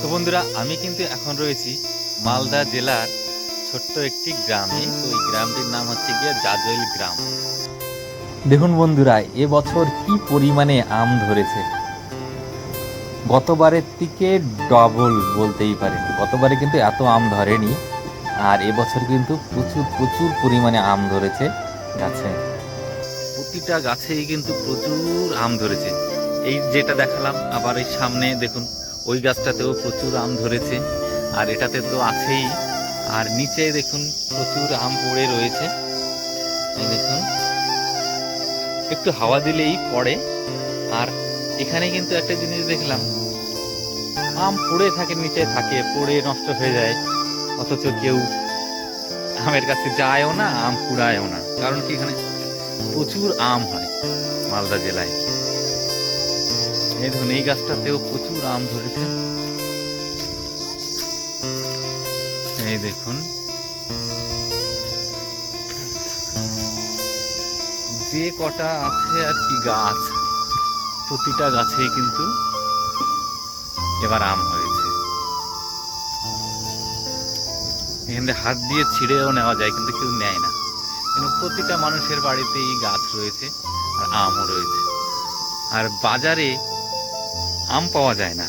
তো বন্ধুরা, আমি কিন্তু এখন রয়েছি মালদা জেলার ছোট্ট একটি গ্রামে। তো এই গ্রামটির নাম হচ্ছে গিয়ে জাজইল গ্রাম। দেখুন বন্ধুরা এবছর কি পরিমাণে আম ধরেছে। গতবারের থেকে ডবল বলতেই পারেন। গতবারে কিন্তু এত আম ধরেনি, আর এবছর কিন্তু প্রচুর প্রচুর পরিমাণে আম ধরেছে গাছে। প্রতিটা গাছেই কিন্তু প্রচুর আম ধরেছে। এই যেটা দেখালাম, আবার এই সামনে দেখুন ওই গাছটাতেও প্রচুর আম ধরেছে, আর এটাতে তো আছেই। আর নিচে দেখুন প্রচুর আম পড়ে রয়েছে। দেখুন। একটু হাওয়া দিলেই পড়ে। আর এখানে কিন্তু একটা জিনিস দেখলাম। আম পড়ে থাকে, নিচে থাকে, পড়ে নষ্ট হয়ে যায়। অথচ কেউ আমের কাছে যায়ও না, আম কুড়ায়ও না। কারণ কি এখানে প্রচুর আম হয় মালদা জেলায়। এই দেখুন, এই গাছটাতেও প্রচুর আম ধরেছে। এই দেখুন। যে কটা আছে আর কি গাছ, প্রতিটা গাছে কিন্তু এবার আম হয়েছে। এখানে হাত দিয়ে ছিঁড়েও নেওয়া যায়, কিন্তু কেউ নেয় না। কিন্তু প্রতিটা মানুষের বাড়িতেই গাছ রয়েছে আর আমও রয়েছে। আর বাজারে আম পাওয়া যায় না।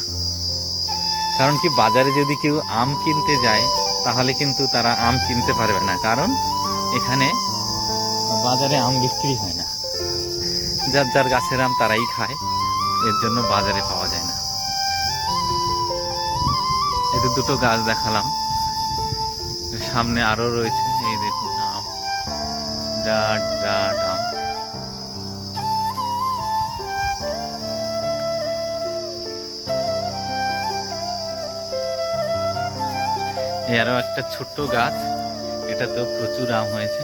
কারণ কি, বাজারে যদি কেউ আম কিনতে যায়, তাহলে কিন্তু তারা আম কিনতে পারবে না। কারণ এখানে বাজারে আম বিক্রি হয় না। যার যার গাছের আম তারাই খায়, এর জন্য বাজারে পাওয়া যায় না। এদের দুটো গাছ দেখালাম। সামনে আরও রয়েছে, এই দেখুন, আম। ডাট ডাট, আম। আরও একটা ছোট্ট গাছ। এটাতেও প্রচুর আম হয়েছে।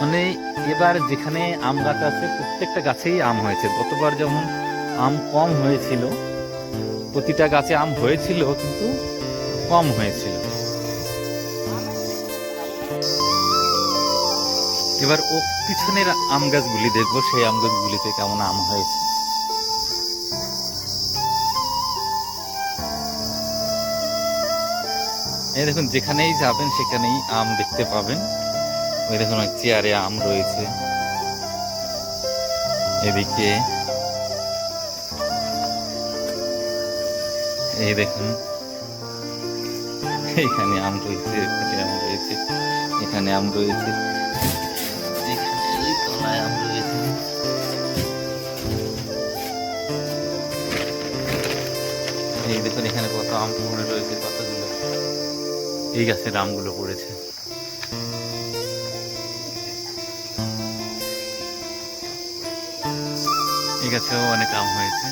মানে এবার যেখানে আম গাছ আছে, প্রত্যেকটা গাছেই আম হয়েছে। গতবার যেমন আম কম হয়েছিল, প্রতিটা গাছে আম হয়েছিল, কিন্তু কম হয়েছিল। এবার ও পিছনের আম গাছগুলি দেখব, সেই আম গাছগুলিতে কেমন আম হয়েছে। এই দেখুন, যেখানেই যাবেন, সেখানেই আম দেখতে পাবেন। ওই দেখুন ওই চেয়ারে আম রয়েছে। এদিকে এই দেখুন, এখানে আম রয়েছে, এখানে আম রয়েছে, এখানে আম রয়েছে, এখানে তলায় আম রয়েছে। এই দেখুন, এখানে কত আম পড়ে রয়েছে, কতগুলো। এই গাছের আমগুলো পড়েছে এই গাছেও অনেক আম হয়েছে।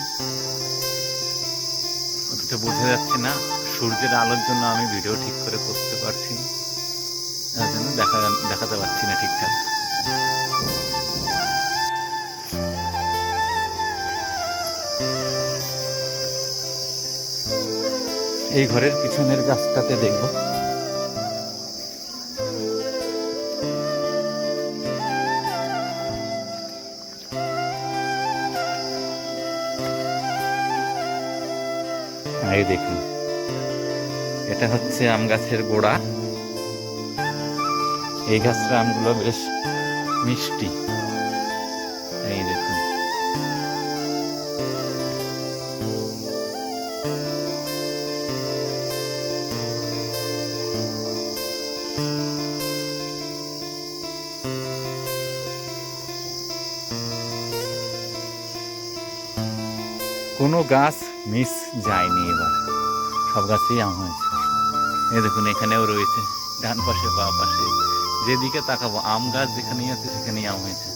অথচ বোঝা যাচ্ছে না, সূর্যের আলোর জন্য আমি ভিডিও ঠিক করে করতে পারছি তার জন্য দেখা দেখাতে পারছি না ঠিকঠাক। এই ঘরের পিছনের গাছটাতে দেখব। এই দেখুন। এটা হচ্ছে আম গাছের গোড়া। এই গাছের আমগুলো বেশ মিষ্টি। এই দেখুন। কোনো গাছ মিস যায়নি এবার। সব গাছেই আম হয়েছে। এই দেখুন, এখানেও রয়েছে, ডান পাশে, বা পাশে। যেদিকে তাকাবো, আম গাছ যেখানেই আছে, সেখানেই আম হয়েছে।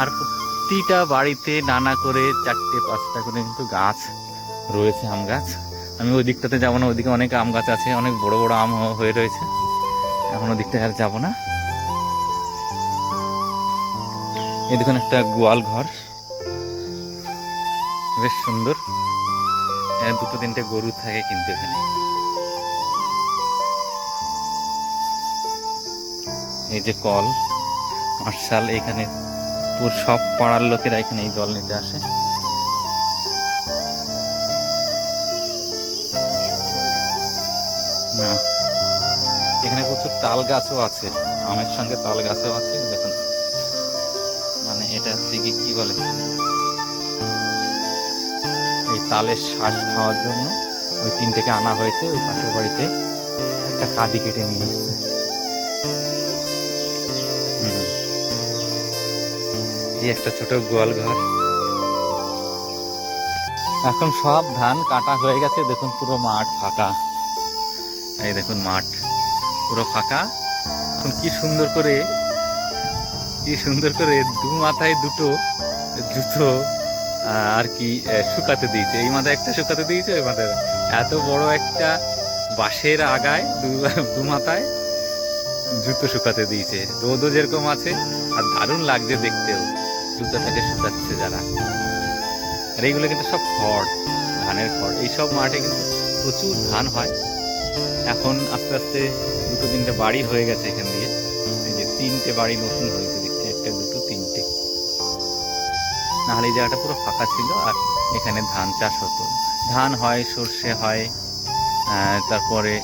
আর প্রতিটা বাড়িতে নানা করে, চারটে, পাঁচটা করে কিন্তু গাছ রয়েছে, আম গাছ। আমি ওই দিকটাতে যাব না, ওইদিকে অনেক আম গাছ আছে, অনেক বড় বড় আম হয়ে রয়েছে। এখন ওদিকটা আর যাব না। এই দেখুন একটা গোয়াল ঘর। বেশ সুন্দর। এখানে দুটো তিনটে গরু থাকে কিন্তু এখানে। এই যে কল, মার্শাল, এখানে পুর সব পাড়ার লোকেরা এখানে এই জল নিতে আসে। না, এখানে প্রচুর তাল গাছও আছে। আমের সঙ্গে তাল গাছও আছে, দেখুন। এটা হচ্ছে কি কি বলে? এই তালের শ্বাস খাওয়ার জন্য ওই তিন থেকে আনা হয়েছে, ওই পাশের বাড়িতে একটা কাদি কেটে নিয়ে এসছে। এই একটা ছোট গোয়াল ঘর। এখন সব ধান কাটা হয়ে গেছে, দেখুন পুরো মাঠ ফাঁকা। এই দেখুন মাঠ, পুরো ফাঁকা। এখন কি সুন্দর করে কি সুন্দর করে দু মাথায় দুটো জুতো আর কি শুকাতে দিয়েছে। এই মাথায় একটা শুকাতে দিয়েছে, ওই মাথায় এত বড় একটা বাঁশের আগায় দু মাথায় জুতো শুকাতে দিয়েছে। রোদও যেরকম আছে, আর দারুণ লাগছে দেখতেও। জুতোটাকে শুকাচ্ছে যারা। আর এইগুলো কিন্তু সব খড়, ধানের খড়। এইসব মাঠে কিন্তু প্রচুর ধান হয়। এখন আস্তে আস্তে দুটো তিনটে বাড়ি হয়ে গেছে এখান দিয়ে। এই যে তিনটে বাড়ি নতুন হয়েছে একটা দুটো তিনটে। নাহলে এই জায়গাটা পুরো ফাঁকা ছিল আর এখানে ধান চাষ হতো। ধান হয়, সর্ষে হয় তারপরে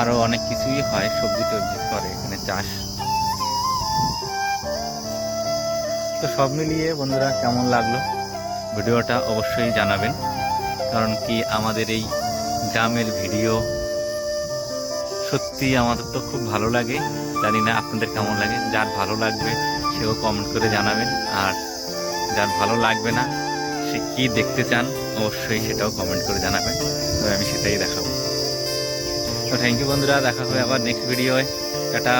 আরও অনেক কিছুই হয়, সবজি টবজি করে এখানে চাষ। তো সব মিলিয়ে বন্ধুরা কেমন লাগল? ভিডিওটা অবশ্যই জানাবেন। কারণ কি আমাদের এই গ্রামের ভিডিও সত্যি আমাদের তো খুব ভালো লাগে। জানি না আপনাদের কেমন লাগে, যার ভালো লাগবে। সেও কমেন্ট করে জানাবেন। আর যার ভালো লাগবে না, সে কি দেখতে চান, অবশ্যই সেটাও কমেন্ট করে জানাবেন। তবে আমি সেটাই দেখাবো। তো থ্যাংক ইউ বন্ধুরা, দেখা হবে আবার নেক্সট ভিডিওয় টাটা।